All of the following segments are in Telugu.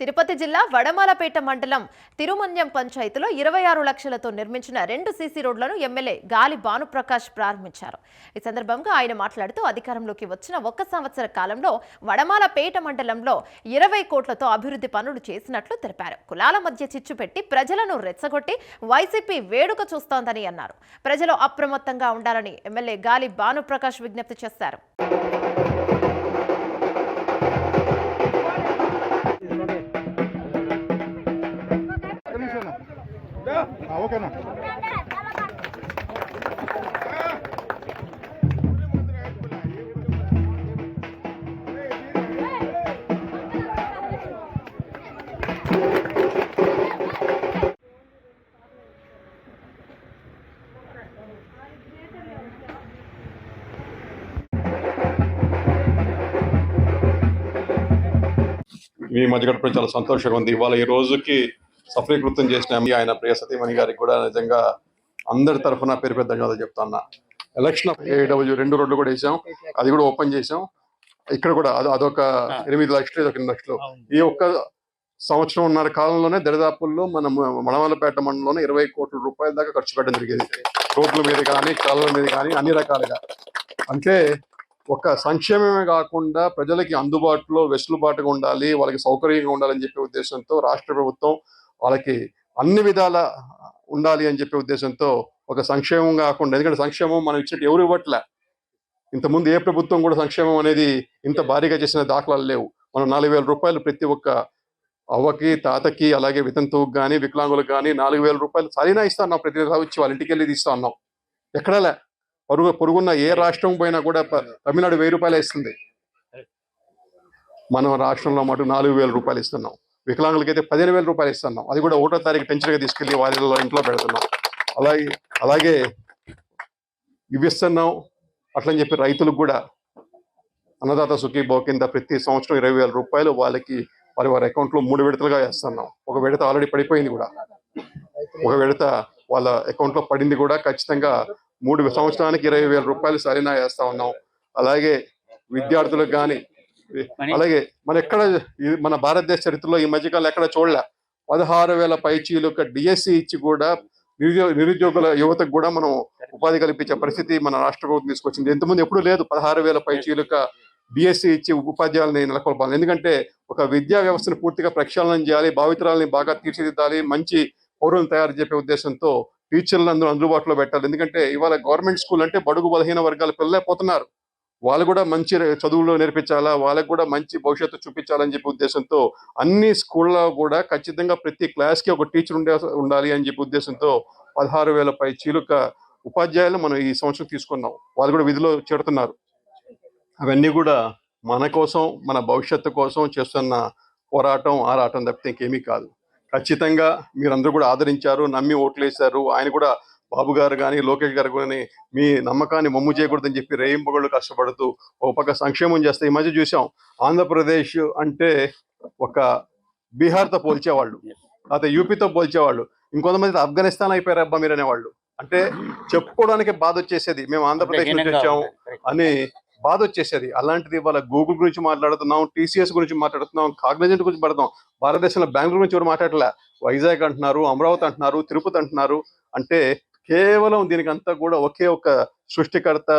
తిరుపతి జిల్లా వడమాలపేట మండలం తిరుమన్యం పంచాయతీలో ఇరవై ఆరు లక్షలతో నిర్మించిన రెండు సీసీ రోడ్లను ఎమ్మెల్యే గాలి భానుప్రకాష్ ప్రారంభించారు. ఈ సందర్భంగా ఆయన మాట్లాడుతూ అధికారంలోకి వచ్చిన ఒక్క సంవత్సర కాలంలో వడమాలపేట మండలంలో ఇరవై కోట్లతో అభివృద్ధి పనులు చేసినట్లు తెలిపారు. కులాల మధ్య చిచ్చు పెట్టి ప్రజలను రెచ్చగొట్టి వైసీపీ వేడుక చూస్తోందని అన్నారు. ప్రజలు అప్రమత్తంగా ఉండాలని ఎమ్మెల్యే గాలి భానుప్రకాష్ విజ్ఞప్తి చేశారు. ఓకేనా? మీ మధ్య గడపడం చాలా సంతోషంగా ఉంది. ఇవాళ ఈ రోజుకి సఫలీకృతం చేసిన ఆయన ప్రియ సతీమణి గారికి కూడా నిజంగా అందరి తరఫున పేరు పెద్ద ధన్యవాదాలు చెప్తున్నా ఎలక్షన్ ఏడబ్ల్యూ రెండు రోడ్లు కూడా వేసాం. అది కూడా ఓపెన్ చేసాం. ఇక్కడ కూడా అది అదొక ఎనిమిది లక్షలు ఇదొక ఎనిమిది లక్షలు. ఈ ఒక్క సంవత్సరం ఉన్నర కాలంలోనే దరిదాపుల్లో మన మణవాలపేట మండలంలోనే ఇరవై కోట్ల రూపాయల దాకా ఖర్చు పెట్టడం జరిగేది. రోడ్ల మీద కానీ కాలువల మీద కానీ అన్ని రకాలుగా. అంటే ఒక సంక్షేమమే కాకుండా ప్రజలకి అందుబాటులో వెసులుబాటుగా ఉండాలి వాళ్ళకి సౌకర్యంగా ఉండాలని చెప్పే ఉద్దేశంతో రాష్ట్ర ప్రభుత్వం వాళ్ళకి అన్ని విధాల ఉండాలి అని చెప్పే ఉద్దేశంతో ఒక సంక్షేమం కాకుండా ఎందుకంటే సంక్షేమం మనం ఇచ్చేది ఎవరు ఇవ్వట్లే. ఇంతకుముందు ఏ ప్రభుత్వం కూడా సంక్షేమం అనేది ఇంత భారీగా చేసిన దాఖలాలు లేవు. మనం నాలుగు వేల రూపాయలు ప్రతి ఒక్క అవ్వకి తాతకి అలాగే వితంతువుకి కానీ వికలాంగులకు కానీ నాలుగు వేల రూపాయలు సరైనా ఇస్తా ఉన్నాం ప్రతి నెల వచ్చి వాళ్ళ ఇంటికి వెళ్ళి ఇస్తా ఉన్నాం ఎక్కడలే పొరుగు పొరుగున్న ఏ రాష్ట్రం పోయినా కూడా తమిళనాడు వెయ్యి రూపాయలు ఇస్తుంది. మనం రాష్ట్రంలో మటు నాలుగు వేల రూపాయలు ఇస్తున్నాం. వికలాంగులకైతే పదిహేను వేల రూపాయలు ఇస్తున్నాం. అది కూడా ఒకటో తారీఖు పెంచగా తీసుకెళ్ళి వారిలో ఇంట్లో పెడుతున్నాం. అలాగే అలాగే ఇవి ఇస్తున్నాం అట్లని చెప్పి రైతులకు కూడా అన్నదాత సుఖీభావ కింద ప్రతి సంవత్సరం ఇరవై వేల రూపాయలు వాళ్ళకి వారి వారి అకౌంట్లో మూడు విడతలుగా వేస్తున్నాం. ఒక విడత ఆల్రెడీ పడిపోయింది కూడా. ఒక విడత వాళ్ళ అకౌంట్లో పడింది కూడా. ఖచ్చితంగా మూడు సంవత్సరానికి ఇరవై వేల రూపాయలు సరైన వేస్తా ఉన్నాం. అలాగే విద్యార్థులకు కానీ అలాగే మన ఎక్కడ మన భారతదేశ చరిత్రలో ఈ మధ్యకాలం ఎక్కడ చూడలే. పదహారు వేల పైచీలకు డిఎస్సి ఇచ్చి కూడా నిరుద్యోగ నిరుద్యోగుల యువతకు కూడా మనం ఉపాధి కల్పించే పరిస్థితి మన రాష్ట్ర ప్రభుత్వం తీసుకొచ్చింది. ఎంతమంది ఎప్పుడు లేదు. పదహారు వేల పైచీలుక డిఎస్సి ఇచ్చి ఉపాధ్యాయులని నెలకొల్పాలి. ఎందుకంటే ఒక విద్యా వ్యవస్థను పూర్తిగా ప్రక్షాళన చేయాలి భావితరాలని బాగా తీర్చిదిద్దాలి మంచి పౌరులను తయారు చేసే ఉద్దేశంతో టీచర్లు అందరూ అందుబాటులో పెట్టాలి. ఎందుకంటే ఇవాళ గవర్నమెంట్ స్కూల్ అంటే బడుగు బలహీన వర్గాల పిల్లలే పోతున్నారు. వాళ్ళు కూడా మంచి చదువులో నేర్పించాలా వాళ్ళకు కూడా మంచి భవిష్యత్తు చూపించాలని చెప్పి ఉద్దేశంతో అన్ని స్కూళ్ళలో కూడా ఖచ్చితంగా ప్రతి క్లాస్కి ఒక టీచర్ ఉండే ఉండాలి అని చెప్పి ఉద్దేశంతో పదహారు వేల పై చీలుక ఉపాధ్యాయులు మనం ఈ సంవత్సరం తీసుకున్నాం. వాళ్ళు కూడా విధిలో చేరుతున్నారు. అవన్నీ కూడా మన కోసం మన భవిష్యత్తు కోసం చేస్తున్న పోరాటం ఆరాటం తప్పితే ఇంకేమీ కాదు. ఖచ్చితంగా మీరందరూ కూడా ఆదరించారు నమ్మి ఓట్లేశారు. ఆయన కూడా బాబు గారు కానీ లోకేష్ గారు కానీ మీ నమ్మకాన్ని మమ్ము చేయకూడదని చెప్పి రేయింపగళ్ళు కష్టపడుతూ ఒక పక్క సంక్షేమం చేస్తే ఈ మధ్య చూసాం ఆంధ్రప్రదేశ్ అంటే ఒక బీహార్తో పోల్చేవాళ్ళు లేకపోతే యూపీతో పోల్చేవాళ్ళు ఇంకొంతమంది ఆఫ్ఘనిస్తాన్ అయిపోయారు అబ్బా మీరు అనేవాళ్ళు. అంటే చెప్పుకోవడానికి బాధ వచ్చేసేది మేము ఆంధ్రప్రదేశ్ నుంచి వచ్చాము అని బాధ వచ్చేసేది. అలాంటిది ఇవాళ గూగుల్ గురించి మాట్లాడుతున్నాం టీసీఎస్ గురించి మాట్లాడుతున్నాం కాగ్నిజెంట్ గురించి మాట్లాడుతున్నాం. భారతదేశంలో బెంగళూరు గురించి ఎవరు మాట్లాడలే వైజాగ్ అంటున్నారు అమరావతి అంటున్నారు తిరుపతి అంటున్నారు. అంటే కేవలం దీనికి అంతా కూడా ఒకే ఒక సృష్టికర్త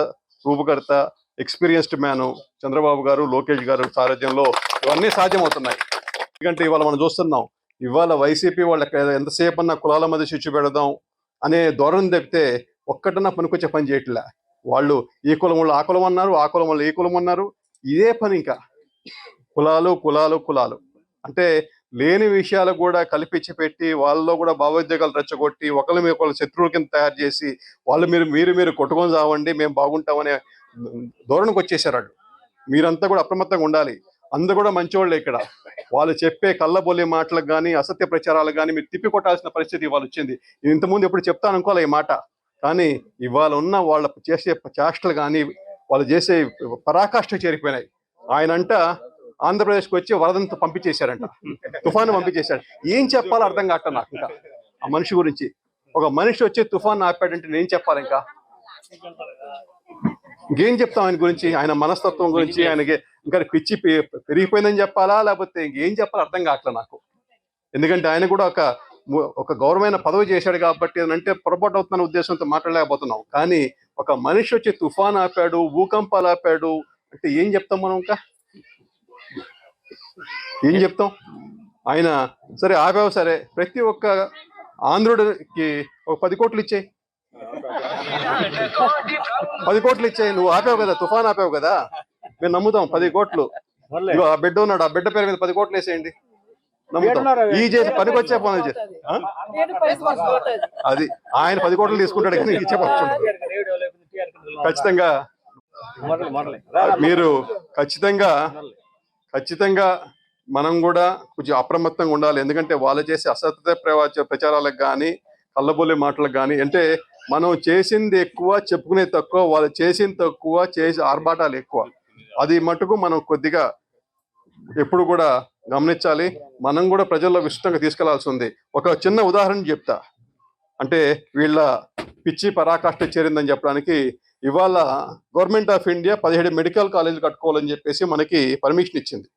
రూపకర్త ఎక్స్పీరియన్స్డ్ మ్యాను చంద్రబాబు గారు లోకేష్ గారు సారథ్యంలో ఇవన్నీ సాధ్యమవుతున్నాయి. ఎందుకంటే ఇవాళ మనం చూస్తున్నాం ఇవాళ వైసీపీ వాళ్ళకి ఎంతసేపు అన్న కులాల మధ్య చిచ్చు పెడదాం అనే ధోరణి తప్పితే ఒక్కటన్నా పనికొచ్చే పని చేయట్లే. వాళ్ళు ఈ కులం వాళ్ళు ఆ కులం అన్నారు ఆ కులం వాళ్ళు ఈ కులం అన్నారు ఇదే పని ఇంకా. కులాలు కులాలు కులాలు. అంటే లేని విషయాలు కూడా కల్పించి పెట్టి వాళ్ళలో కూడా భావోద్వేగాలు రెచ్చగొట్టి ఒకరి మీద ఒకళ్ళు శత్రువుల కింద తయారు చేసి వాళ్ళు మీరు మీరు మీరు కొట్టుకొని చావండి మేము బాగుంటామనే ధోరణికి వచ్చేసారు వాళ్ళు. మీరంతా కూడా అప్రమత్తంగా ఉండాలి. అందరు కూడా మంచివాళ్ళే ఇక్కడ. వాళ్ళు చెప్పే కళ్ళబొల్లి మాటలకు కానీ అసత్య ప్రచారాలు కానీ మీరు తిప్పి కొట్టాల్సిన పరిస్థితి ఇవాళ వచ్చింది. నేను ఇంతకుముందు ఎప్పుడు చెప్తాను అనుకోలే ఈ మాట. కానీ ఇవాళ ఉన్న వాళ్ళ చేసే చేష్టలు కానీ వాళ్ళు చేసే పరాకాష్ఠ చేరిపోయినాయి. ఆయనంట ఆంధ్రప్రదేశ్కి వచ్చి వరదంతా పంపించేశారంట. తుఫాను పంపించేశాడు ఏం చెప్పాలో అర్థం కావట్లేదు నాకు ఇంకా. ఆ మనిషి గురించి. ఒక మనిషి వచ్చి తుఫాన్ ఆపాడంటే నేను చెప్పాలి ఇంకా? ఇంకేం చెప్తాం ఆయన గురించి? ఆయన మనస్తత్వం గురించి ఆయనకి ఇంకా పిచ్చి పెరిగిపోయిందని చెప్పాలా? లేకపోతే ఇంకేం చెప్పాలో అర్థం కావట్లే నాకు. ఎందుకంటే ఆయన కూడా ఒక ఒక గౌరవమైన పదవి చేశాడు కాబట్టి అంటే పొరపాటు అవుతున్న ఉద్దేశంతో మాట్లాడలేకపోతున్నాం. కానీ ఒక మనిషి వచ్చి తుఫాన్ ఆపాడు భూకంపాలు ఆపాడు అంటే ఏం చెప్తాం మనం ఇంకా? ఏం చెప్తాం? ఆయన సరే ఆపావు సరే ప్రతి ఒక్క ఆంధ్రుడికి ఒక పది కోట్లు ఇచ్చేయి. పది కోట్లు ఇచ్చేయి. నువ్వు ఆపావు కదా తుఫాన్ ఆపావు కదా మేము నమ్ముతాం పది కోట్లు. ఆ బిడ్డ ఉన్నాడు ఆ బిడ్డ పేరు మీద పది కోట్లు వేసేయండి. నమ్ముతాం. ఈ చేసి పనికి వచ్చే పనులు చేసి? అది ఆయన పది కోట్లు తీసుకుంటాడు కానీ ఇచ్చే ఖచ్చితంగా మీరు ఖచ్చితంగా ఖచ్చితంగా మనం కూడా కొంచెం అప్రమత్తంగా ఉండాలి. ఎందుకంటే వాళ్ళు చేసే అసత్య ప్రవా- ప్రచారాలకు కానీ కళ్ళబోలే మాటలకు కానీ అంటే మనం చేసింది ఎక్కువ చెప్పుకునే తక్కువ వాళ్ళు చేసింది తక్కువ చేసి ఆర్భాటాలు ఎక్కువ. అది మటుకు మనం కొద్దిగా ఎప్పుడు కూడా గమనించాలి. మనం కూడా ప్రజల్లో విస్తృతంగా తీసుకెళ్ళాల్సి ఉంది. ఒక చిన్న ఉదాహరణ చెప్తా. అంటే వీళ్ళ పిచ్చి పరాకాష్ఠ చేరిందని చెప్పడానికి ఇవాళ గవర్నమెంట్ ఆఫ్ ఇండియా పదిహేడు మెడికల్ కాలేజీలు కట్టుకోవాలని చెప్పేసి మనకి పర్మిషన్ ఇచ్చింది.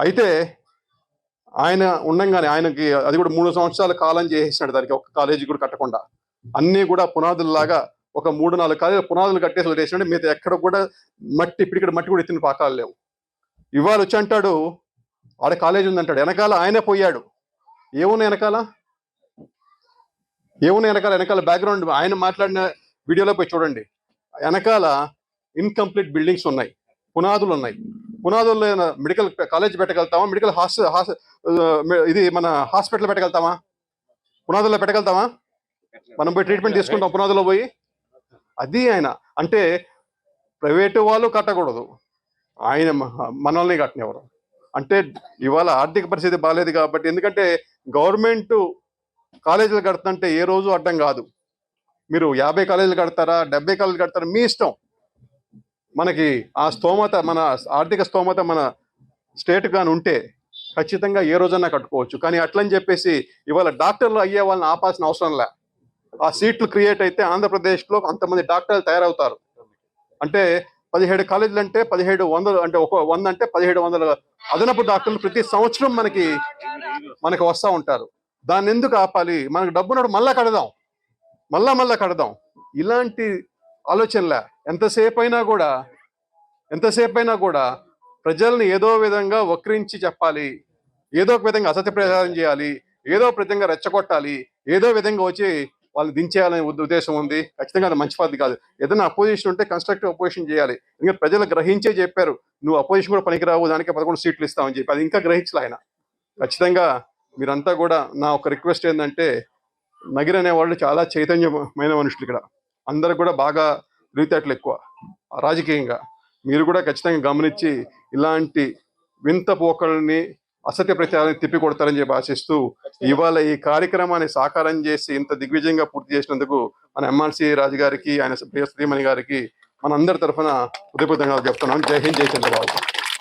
అయితే ఆయన ఉండంగానే ఆయనకి అది కూడా మూడు సంవత్సరాల కాలం చేసేసినాడు దానికి ఒక కాలేజీ కూడా కట్టకుండా. అన్నీ కూడా పునాదుల్లాగా ఒక మూడు నాలుగు కాలేజీలు పునాదులు కట్టేసి వదిలేసినాడు. మిగతా ఎక్కడ కూడా మట్టి ఇప్పటికడ మట్టి కూడా ఎత్తిన పాకాలు లేవు. ఇవాళ వచ్చి అంటాడు ఆడ కాలేజీ ఉందంటాడు. వెనకాల ఆయనే పోయాడు. ఏమున్నా వెనకాల? ఏమున్నా వెనకాల? వెనకాల బ్యాక్గ్రౌండ్ ఆయన మాట్లాడిన వీడియోలో పోయి చూడండి. వెనకాల ఇన్కంప్లీట్ బిల్డింగ్స్ ఉన్నాయి. పునాదులు ఉన్నాయి. పునాదుల్లో మెడికల్ కాలేజ్ పెట్టగలుగుతామా? మెడికల్ హాస్ హాస్ ఇది మన హాస్పిటల్ పెట్టగలుగుతామా? పునాదుల్లో పెట్టగలుగుతామా? మనం పోయి ట్రీట్మెంట్ తీసుకుంటాం పునాదులో పోయి. అది ఆయన. అంటే ప్రైవేటు వాళ్ళు కట్టకూడదు. ఆయన మనల్ని కట్టనివ్వరు అంటే ఇవాళ ఆర్థిక పరిస్థితి బాగాలేదు కాబట్టి ఎందుకంటే గవర్నమెంట్ కాలేజీలు కడుతుంటే ఏ రోజు అడ్డం కాదు. మీరు యాభై కాలేజీలు కడతారా డెబ్బై కాలేజీలు కడతారా? మీ ఇష్టం. మనకి ఆ స్తోమత మన ఆర్థిక స్తోమత మన స్టేట్ కానీ ఉంటే ఖచ్చితంగా ఏ రోజన్నా కట్టుకోవచ్చు. కానీ అట్లని చెప్పేసి ఇవాళ డాక్టర్లు అయ్యే వాళ్ళని ఆపాల్సిన అవసరం లే. ఆ సీట్లు క్రియేట్ అయితే ఆంధ్రప్రదేశ్లో అంతమంది డాక్టర్లు తయారవుతారు. అంటే పదిహేడు కాలేజీలు అంటే పదిహేడు వందలు అంటే ఒక వంద అంటే పదిహేడు వందల అదనపు డాక్టర్లు ప్రతి సంవత్సరం మనకి మనకి వస్తూ ఉంటారు. దాన్ని ఎందుకు ఆపాలి? మనకు డబ్బున్నాడు మళ్ళా కడదాం. మళ్ళా మళ్ళా కడదాం. ఇలాంటి ఆలోచనలే ఎంతసేపు అయినా కూడా ఎంతసేపు అయినా కూడా ప్రజల్ని ఏదో విధంగా వక్రించి చెప్పాలి. ఏదో ఒక విధంగా అసత్య ప్రచారం చేయాలి. ఏదో విధంగా రెచ్చగొట్టాలి. ఏదో విధంగా వచ్చి వాళ్ళు దించేయాలనే ఉద్దేశం ఉంది. ఖచ్చితంగా అది మంచి పద్ధతి కాదు. ఏదైనా అపోజిషన్ ఉంటే కన్స్ట్రక్టివ్ అపోజిషన్ చేయాలి. ఎందుకంటే ప్రజలు గ్రహించే చెప్పారు. నువ్వు అపోజిషన్ కూడా పనికిరావు. దానికి పదకొండు సీట్లు ఇస్తామని చెప్పి. అది ఇంకా గ్రహించలే ఆయన. ఖచ్చితంగా మీరంతా కూడా నా ఒక రిక్వెస్ట్ ఏంటంటే నగిరి అనే వాళ్ళు చాలా చైతన్యమైన మనుషులు ఇక్కడ. అందరు కూడా బాగా తెలివితేటలు ఎక్కువ. రాజకీయంగా. మీరు కూడా ఖచ్చితంగా గమనించి ఇలాంటి వింత పోకల్ని అసత్య ప్రచారాన్ని తిప్పి కొడతారని చెప్పి ఆశిస్తూ ఇవాళ ఈ కార్యక్రమాన్ని సాకారం చేసి ఇంత దిగ్విజయంగా పూర్తి చేసినందుకు మన ఎంఆర్సి రాజు గారికి ఆయన ప్రియ శ్రీమణి గారికి మన అందరి తరఫున హృదయపూర్వకంగా చెప్తున్నాం జై హింద్ జై చంద్రబాబు.